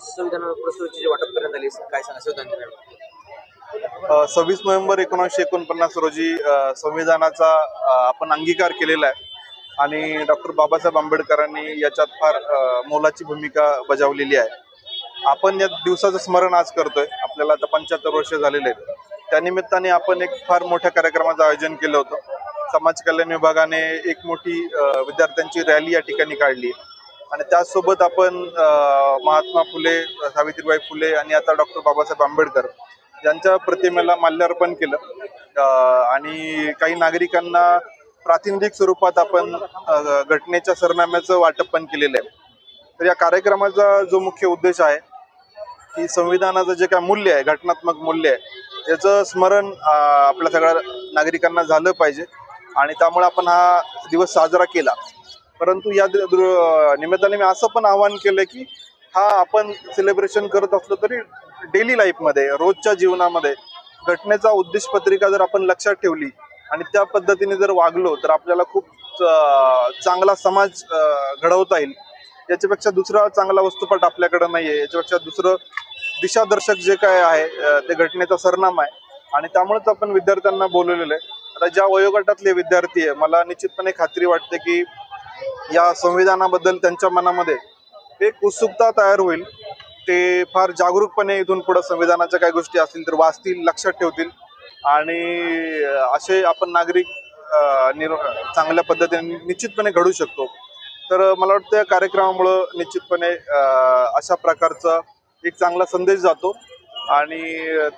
संविधान प्रसूतीचे वाटप करण्यात आले काय सांगा? संविधान सव्वीस नोव्हेंबर एकोणीसशे एकोणपन्नास रोजी संविधानाचा आपण अंगीकार केलेला आहे. आणि डॉक्टर बाबासाहेब आंबेडकरांनी याच्यात फार मोलाची भूमिका बजावलेली आहे. आपण या दिवसाचं स्मरण आज करतोय. आपल्याला आता पंच्याहत्तर वर्ष झालेले आहेत. त्यानिमित्ताने आपण एक फार मोठ्या कार्यक्रमाचं आयोजन केलं होतं. समाज कल्याण विभागाने एक मोठी विद्यार्थ्यांची रॅली या ठिकाणी काढली आणि त्याचसोबत आपण महात्मा फुले सावित्रीबाई फुले आणि आता डॉक्टर बाबासाहेब आंबेडकर यांच्या प्रतिमेला माल्यार्पण केलं. आणि काही नागरिकांना प्रातिनिधिक स्वरूपात आपण घटनेच्या सरनाम्याचं वाटप पण केलेलं आहे. तर या कार्यक्रमाचा जो मुख्य उद्देश आहे की संविधानाचं जे काय मूल्य आहे घटनात्मक मूल्य आहे याचं स्मरण आपल्या सगळ्या नागरिकांना झालं पाहिजे. आणि त्यामुळे आपण हा दिवस साजरा केला. परंतु या निमित्ताने मी असं पण आवाहन केलं की हा आपण सेलिब्रेशन करत असलो तरी डेली लाईफमध्ये रोजच्या जीवनामध्ये घटनेचा उद्देश पत्रिका जर आपण लक्षात ठेवली आणि त्या पद्धतीने जर वागलो तर आपल्याला खूप चांगला समाज घडवता येईल. याच्यापेक्षा दुसरा चांगला वस्तुपाठ आपल्याकडे नाहीये. याच्यापेक्षा दुसरं दिशादर्शक जे काय आहे ते घटनेचा सरनाम आहे. आणि त्यामुळेच आपण विद्यार्थ्यांना बोलवलेलं आहे. आता ज्या वयोगटातले विद्यार्थी आहे मला निश्चितपणे खात्री वाटते की या संविधानाबद्दल त्यांच्या मनामध्ये एक उत्सुकता तयार होईल. ते फार जागरूकपणे इथून पुढे संविधानाच्या काही गोष्टी असतील तर वाचतील लक्षात ठेवतील. आणि असे आपण नागरिक निर् निर चांगल्या पद्धतीने निश्चितपणे घडू शकतो. तर मला वाटतं या कार्यक्रमामुळं निश्चितपणे अशा प्रकारचा एक चांगला संदेश जातो. आणि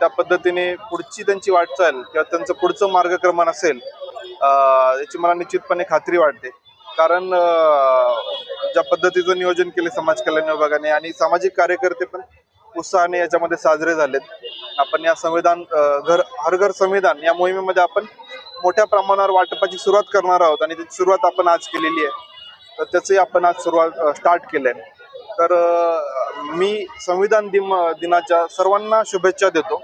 त्या पद्धतीने पुढची त्यांची वाटचाल किंवा त्यांचं पुढचं मार्गक्रमण असेल याची मला निश्चितपणे खात्री वाटते. कारण ज्या पद्धतीचं नियोजन केले समाज कल्याण विभागाने आणि सामाजिक कार्यकर्ते पण उत्साहाने याच्यामध्ये साजरे झालेत. आपण या संविधान घर हर घर संविधान या मोहिमेमध्ये आपण मोठ्या प्रमाणावर वाटपाची सुरुवात करणार आहोत आणि त्याची सुरुवात आपण आज केलेली आहे. तर त्याचंही आपण आज सुरुवात स्टार्ट केलंय. तर मी संविधान दिन दिनाच्या सर्वांना शुभेच्छा देतो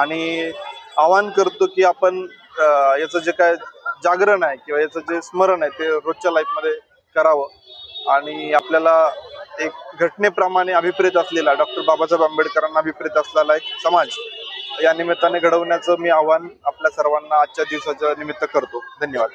आणि आवाहन करतो की आपण याचं जे काय जागरण आहे किंवा याचं जे स्मरण आहे ते रोजच्या लाईफमध्ये करावं. आणि आपल्याला एक घटनेप्रमाणे अभिप्रेत असलेला डॉक्टर बाबासाहेब आंबेडकरांना अभिप्रेत असलेला एक समाज या निमित्ताने घडवण्याचं मी आव्हान आपल्या सर्वांना आजच्या दिवसाच्या निमित्त करतो. धन्यवाद.